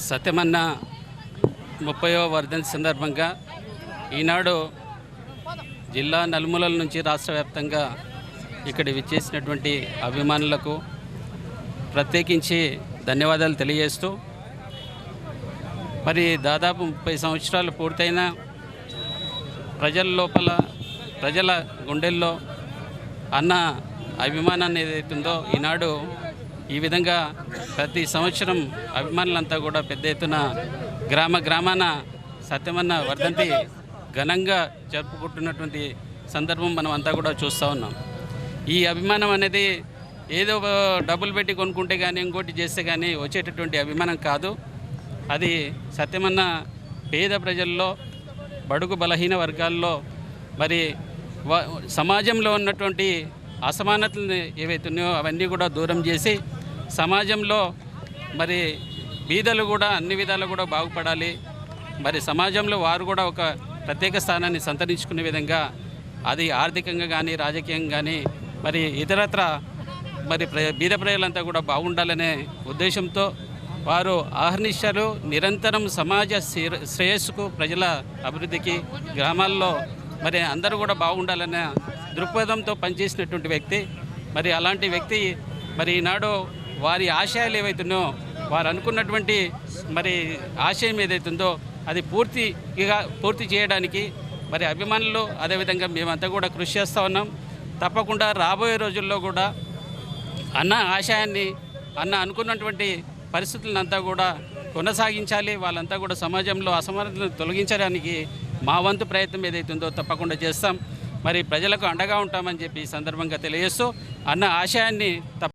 సత్యమన్న ముప్పయో వర్ధంతి సందర్భంగా ఈనాడు జిల్లా నలుమూలల నుంచి రాష్ట్ర వ్యాప్తంగా ఇక్కడ విచ్చేసినటువంటి అభిమానులకు ప్రత్యేకించి ధన్యవాదాలు తెలియజేస్తూ మరి దాదాపు ముప్పై సంవత్సరాలు పూర్తయిన ప్రజల లోపల ప్రజల గుండెల్లో అన్న అభిమానాన్ని ఏదైతుందో ఈనాడు ఈ విధంగా ప్రతి సంవత్సరం అభిమానులంతా కూడా పెద్ద ఎత్తున గ్రామ గ్రామాన సత్యమన్న వర్ధంతి ఘనంగా జరుపుకుంటున్నటువంటి సందర్భం మనం అంతా కూడా చూస్తూ ఉన్నాం. ఈ అభిమానం అనేది ఏదో డబ్బులు పెట్టి కొనుక్కుంటే కానీ ఇంకోటి చేస్తే కానీ వచ్చేటటువంటి అభిమానం కాదు. అది సత్యమన్న పేద ప్రజల్లో బడుగు బలహీన వర్గాల్లో మరి వ- సమాజంలో ఉన్నటువంటి అసమానతలు ఏవైతే ఉన్నాయో అవన్నీ కూడా దూరం చేసి సమాజంలో మరి బీదలు కూడా అన్ని విధాలు కూడా బాగుపడాలి. మరి సమాజంలో వారు కూడా ఒక ప్రత్యేక స్థానాన్ని సంతరించుకునే విధంగా అది ఆర్థికంగా కానీ రాజకీయంగా కానీ మరి ఇతరత్ర మరి ప్ర బీద ప్రజలంతా కూడా బాగుండాలనే ఉద్దేశంతో వారు ఆహర్నిశాలు నిరంతరం సమాజ శ్రేయస్సుకు ప్రజల అభివృద్ధికి గ్రామాల్లో మరి అందరూ కూడా బాగుండాలనే దృక్పథంతో పనిచేసినటువంటి వ్యక్తి. మరి అలాంటి వ్యక్తి మరి ఈనాడు వారి ఆశయాలు ఏవైతున్నాయో వారు అనుకున్నటువంటి మరి ఆశయం ఏదైతుందో అది పూర్తిగా పూర్తి చేయడానికి మరి అభిమానులు అదేవిధంగా మేమంతా కూడా కృషి చేస్తూ ఉన్నాం. తప్పకుండా రాబోయే రోజుల్లో కూడా అన్న ఆశయాన్ని అన్న అనుకున్నటువంటి పరిస్థితులంతా కూడా కొనసాగించాలి. వాళ్ళంతా కూడా సమాజంలో అసమర్థతను తొలగించడానికి మా వంతు ప్రయత్నం ఏదైతుందో తప్పకుండా చేస్తాం. మరి ప్రజలకు అండగా ఉంటామని చెప్పి ఈ సందర్భంగా తెలియజేస్తూ అన్న ఆశయాన్ని తప్ప